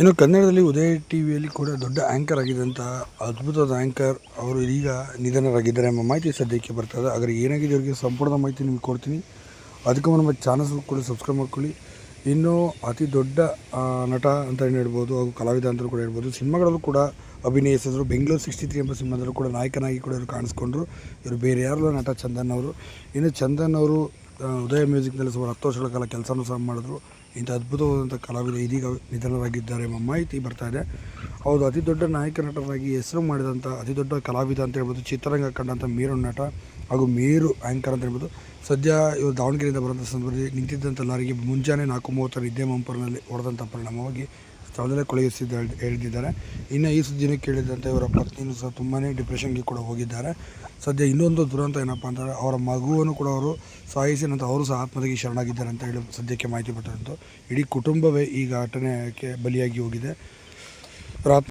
ಇನ್ನು ಕನ್ನಡದಲ್ಲಿ ಉದಯ ಟಿ ವಿಯಲ್ಲಿ ಕೂಡ ದೊಡ್ಡ ಆ್ಯಂಕರ್ ಆಗಿದ್ದಂಥ ಅದ್ಭುತವಾದ ಆ್ಯಂಕರ್ ಅವರು ಈಗ ನಿಧನರಾಗಿದ್ದಾರೆ ಎಂಬ ಮಾಹಿತಿ ಸದ್ಯಕ್ಕೆ ಬರ್ತದೆ ಆದರೆ ಏನಾಗಿದೆ ಅವರಿಗೆ ಸಂಪೂರ್ಣ ಮಾಹಿತಿ ನಿಮ್ಗೆ ಕೊಡ್ತೀನಿ. ಅದಕ್ಕೂ ನಮ್ಮ ಚಾನಲ್ಸ್ ಕೂಡ ಸಬ್ಸ್ಕ್ರೈಬ್ ಮಾಡ್ಕೊಳ್ಳಿ. ಇನ್ನು ಅತಿ ದೊಡ್ಡ ನಟ ಅಂತ ಏನು ಹೇಳ್ಬೋದು ಹಾಗೂ ಕಲಾವಿದ ಅಂತಲೂ ಕೂಡ ಹೇಳ್ಬೋದು, ಸಿನಿಮಾಗಳಲ್ಲೂ ಕೂಡ ಅಭಿನಯಿಸಿದ್ರು. ಬೆಂಗಳೂರು ಸಿಕ್ಸ್ಟಿ ತ್ರೀ ಎಂಬ ಸಿನಿಮಾದಲ್ಲೂ ಕೂಡ ನಾಯಕನಾಗಿ ಕೂಡ ಇವರು ಕಾಣಿಸ್ಕೊಂಡ್ರು. ಇವರು ಬೇರೆ ಯಾರಲ್ಲ ನಟ ಚಂದನ್ ಅವರು. ಇನ್ನು ಚಂದನ್ ಅವರು ಉದಯ ಮ್ಯೂಸಿಕ್ನಲ್ಲಿ ಸುಮಾರು ಹತ್ತು ವರ್ಷಗಳ ಕಾಲ ಕೆಲಸವನ್ನು ಸಹ ಮಾಡಿದ್ರು. ಇಂಥ ಅದ್ಭುತವಾದಂಥ ಕಲಾವಿದ ಇದೀಗ ನಿಧನರಾಗಿದ್ದಾರೆ ಎಂಬ ಮಾಹಿತಿ ಬರ್ತಾ ಇದೆ. ಹೌದು ಅತಿ ದೊಡ್ಡ ನಾಯಕ ನಟರಾಗಿ ಹೆಸರು ಮಾಡಿದಂಥ ಅತಿ ದೊಡ್ಡ ಕಲಾವಿದ ಅಂತ ಹೇಳ್ಬೋದು ಚಿತ್ರರಂಗ ಕಂಡಂಥ ಮೇರು ನಟ ಹಾಗೂ ಮೇರು ಆ್ಯಂಕರ್ ಅಂತ ಹೇಳ್ಬೋದು. ಸದ್ಯ ಇವರು ದಾವಣಗೆರೆಯಿಂದ ಬರೋಂಥ ಸಂದರ್ಭದಲ್ಲಿ ನಿಂತಿದ್ದಂಥ ಲಾರಿಗೆ ಮುಂಜಾನೆ ನಾಲ್ಕು ಮೂವತ್ತರ ನಿದ್ದೆ ಮಂಪರ್ನಲ್ಲಿ ಹೊಡೆದಂಥ ಪರಿಣಾಮವಾಗಿ ಸ್ಥಳದಲ್ಲೇ ಕೊಳೆಯಿಸಿದ್ದು ಹೇಳಿದ್ದಿದ್ದಾರೆ ಇನ್ನು ಈ ಸುದ್ದಿನ ಕೇಳಿದಂತೆ ಇವರ ಪತ್ನಿಯೂ ಸಹ ತುಂಬಾ ಡಿಪ್ರೆಷನ್ಗೆ ಕೂಡ ಹೋಗಿದ್ದಾರೆ. ಸದ್ಯ ಇನ್ನೊಂದು ದುರಂತ ಏನಪ್ಪ ಅಂತಂದರೆ ಅವರ ಮಗುವನ್ನು ಕೂಡ ಅವರು ಸಾಯಿಸಿ ನಂತರ ಅವರು ಸಹ ಆತ್ಮಹತ್ಯೆಗೆ ಶರಣಾಗಿದ್ದಾರೆ ಅಂತ ಹೇಳಿ ಸದ್ಯಕ್ಕೆ ಮಾಹಿತಿ ಪಟ್ಟಂತು ಇಡೀ ಕುಟುಂಬವೇ ಈ ಘಟನೆಗೆ ಬಲಿಯಾಗಿ ಹೋಗಿದೆ. ರಾತ್